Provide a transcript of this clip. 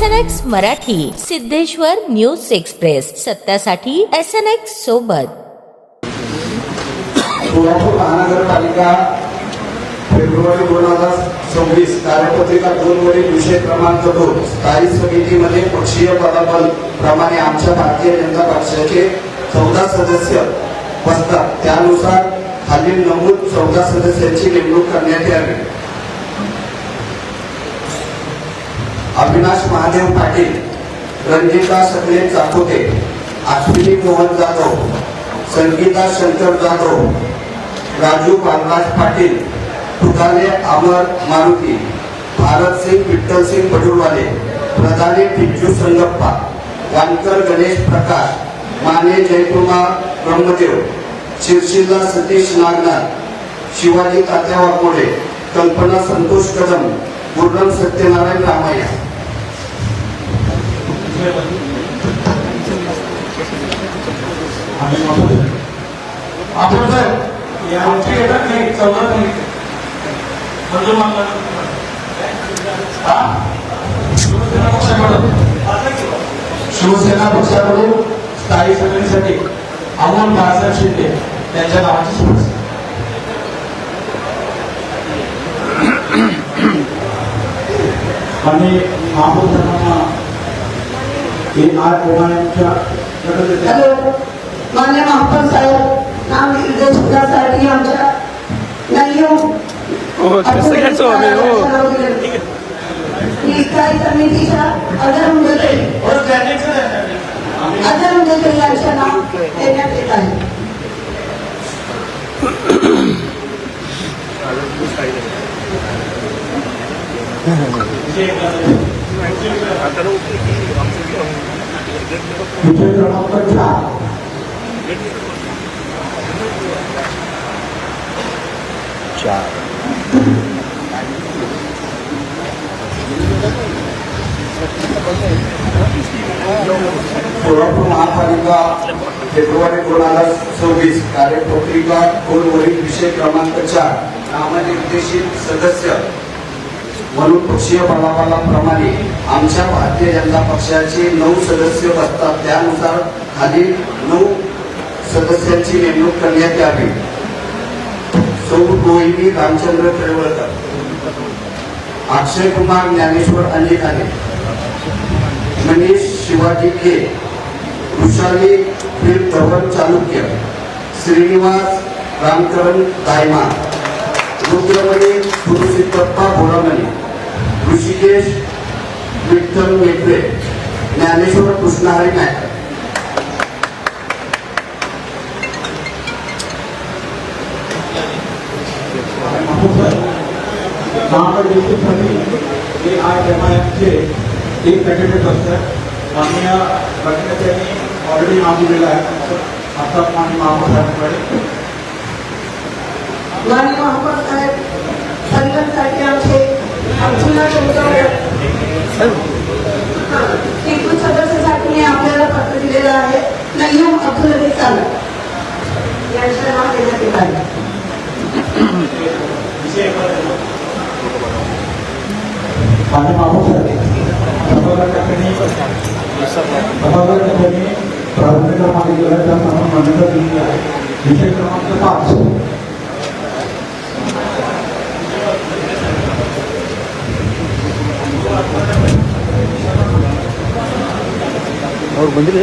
S N X Marathi Siddheshwar news express. सत्यासाठी S N X सोबत. सोलापूर महानगरपालिका February दोन हजार सव्वीस कार्यपत्रिका दोन वरील विषय क्रमांक दोन. स्थायी समितीमध्ये पक्षीय पदाबल प्रमाणे आमच्या भारतीय जनता पक्षाचे चौदा सदस्य बसतात. त्यानुसार खालील नमूद चौदा सदस्यांची नेमणूक करण्यात यावी. अविनाश महादेव पाटील रंजिता सकले चाकोते अश्विनी मोहन जाधव संगीता शंकर जाधव राजू बालराज पाटील तुकाले अमर मारुती भारत सिंग विठ्ठल सिंग बडुरवाले प्रधाने पिंचू संगप्पा वानकर गणेश प्रकाश माने जयकुमार ब्रह्मदेव शिरशिल्ला सतीश नागनाथ शिवाजी तात्या वाकोडे कल्पना संतोष कदम पूर्णम सत्यनारायण रामय्या. आपण सर आमची येतात नाही चौदा नाही मंजूर मागणार शिवसेना पक्षाकडून शिवसेना पक्षाकडून स्थायी समितीसाठी अमोल बाळासाहेब शिंदे त्यांच्या नावाची शिफारस. आणि महापौर हॅलो मान्य महापौर साहेब नाव निर्देशकासाठी आमच्या नाही ही। स्थायी समितीच्या अजर मुंडे अजर मुंडे यांचे नाव देण्यात येत आहे विषय क्रमांक चार. सोलापूर महापालिका फेब्रुवारी दोन हजार सव्वीस कार्यपत्रिका कोलवरील विषय क्रमांक चार नामनिर्देशित सदस्य म्हणून पक्षीय प्रभावाप्रमाणे आमच्या भारतीय जनता पक्षाचे नऊ सदस्य बसतात. त्यानुसार खाली नऊ सदस्यांची नेमणूक करण्यात यावी. सौ रामचंद्र केळवळकर अक्षय कुमार ज्ञानेश्वर अंजिकाने मनीष शिवाजी के वृषाली फिर धवन चालुक्य श्रीनिवास रामकरण दायमा रुद्रमणी गुरुसिद्धप्पा बोरामणी ऋषिकेश विठ्ठल मेत्रे ज्ञानेश्वर कृष्णहरी नायक। महानगरसाठी हे आय एम आय एमचे एक कॅन्डिडेट असतात माननीय कॅबिनेट यांनी ऑलरेडी नाव दिलेलं आहे आता माननीय महापौर साहेबांकडे एकूण सदस्यासाठी मी आपल्याला पत्र दिलेलं आहे नय्यम अब्दुल अली चालक यांचं नाव देण्यात येत आहे दिलेली आहे विषय क्रमांक ಅವ್ರು ಬಂದರೆ